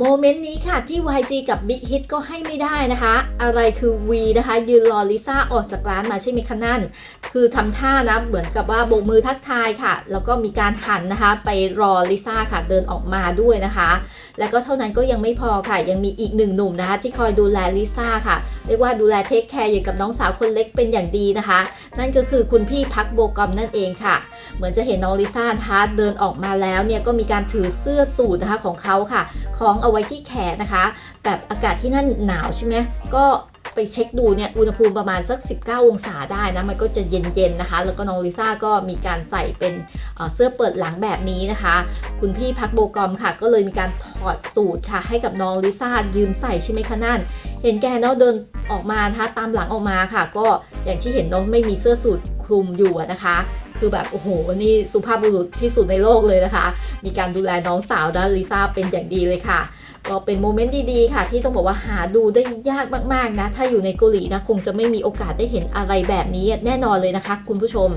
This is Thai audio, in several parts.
โมเมนต์นี้ค่ะที่ YG กับ Big Hit ก็ให้ไม่ได้นะคะ อะไรคือ V นะคะ ยืนรอลิซ่าออกจากร้านมาใช่ไหมคะนั่น คือทำท่านะ เหมือนกับว่าโบกมือทักทายค่ะ แล้วก็มีการหันนะคะ ไปรอลิซ่าค่ะเดินออกมาด้วยนะคะ และก็เท่านั้นก็ยังไม่พอค่ะ ยังมีอีกหนึ่งหนุ่มนะคะ ที่คอยดูแลลิซ่าค่ะ เรียกว่าดูแลเทคแคร์อย่างกับน้องสาวคนเล็กเป็นอย่างดีนะคะ นั่นก็คือคุณพี่พักโบกอมนั่นเองค่ะ เหมือนจะเห็นน้องลิซ่านะคะเดินออกมาแล้วเนี่ยก็มีการถือเสื้อสูทนะคะของเขาค่ะคล้องเอาไว้ที่แขนนะคะ แบบอากาศที่นั่นหนาวใช่ไหมก็ ไปเช็คดูเนี่ยอุณหภูมิประมาณสัก 19 องศาได้นะ มันก็จะเย็นๆนะคะ แล้วก็น้องลิซ่าก็มีการใส่เป็นเสื้อเปิดหลังแบบนี้นะคะ คุณพี่พักโบกอมค่ะ ก็เลยมีการถอดสูตรค่ะ ให้กับน้องลิซ่ายืมใส่ใช่ไหมคะนั่นเห็นแกเนาะเดินออกมานะคะตามหลังออกมาค่ะ ก็อย่างที่เห็นเนาะไม่มีเสื้อสูทคลุมอยู่นะคะ คือแบบโอ้โหนี่สุภาพบุรุษที่สุดในโลกเลยนะคะ มีการดูแลน้องสาวนะลิซ่าเป็นอย่างดีเลยค่ะก็เป็นโมเมนต์ดีๆค่ะ ที่ต้องบอกว่าหาดูได้ยากมากๆนะ ถ้าอยู่ในเกาหลีนะคงจะไม่มีโอกาสได้เห็นอะไรแบบนี้แน่นอนเลยนะคะ คุณผู้ชม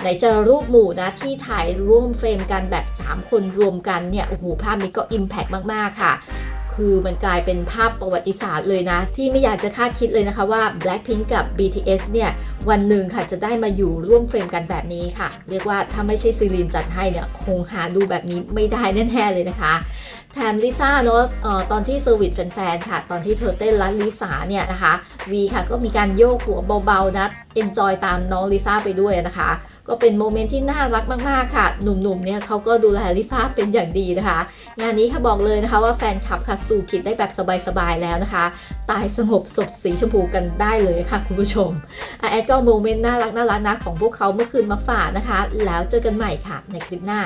ไหนจะรูปหมู่นะ ที่ถ่ายร่วมเฟรมกันแบบ 3 คนรวมกันเนี่ยโอ้โหภาพนี้ก็อิมแพกมากๆค่ะ คือมันกลายเป็นภาพประวัติศาสตร์เลยนะ ที่ไม่อยากจะคาดคิดเลยนะคะว่า Blackpink กับ BTS เนี่ย วันหนึ่งค่ะจะได้มาอยู่ร่วมเฟรมกันแบบนี้ค่ะ เรียกว่าถ้าไม่ใช่ซีรีนจัดให้เนี่ย คงหาดูแบบนี้ไม่ได้แน่ๆเลยนะคะ แถมลิซ่าเนาะเออตอนที่เซอร์วิสแฟนๆค่ะ ตอนที่เธอเต้นรันลิซ่าเนี่ยนะคะวีค่ะก็มีการโยกหัวเบาๆนะเอนจอยตามน้องลิซ่าไปด้วยนะคะ ก็เป็นโมเมนต์ที่น่ารักมากๆค่ะ หนุ่มๆเนี่ยเขาก็ดูแลลิซ่าเป็นอย่างดีนะคะ งานนี้ค่ะบอกเลยนะคะว่าแฟนคลับค่ะสู่คิดได้แบบสบายๆแล้วนะคะ ตายสงบศพสีชมพูกันได้เลยค่ะคุณผู้ชมอแอดก็โมเมนต์น่ารักน่ารักนะของพวกเขาเมื่อคืนมาฝากนะคะ แล้วเจอกันใหม่ค่ะในคลิปหน้า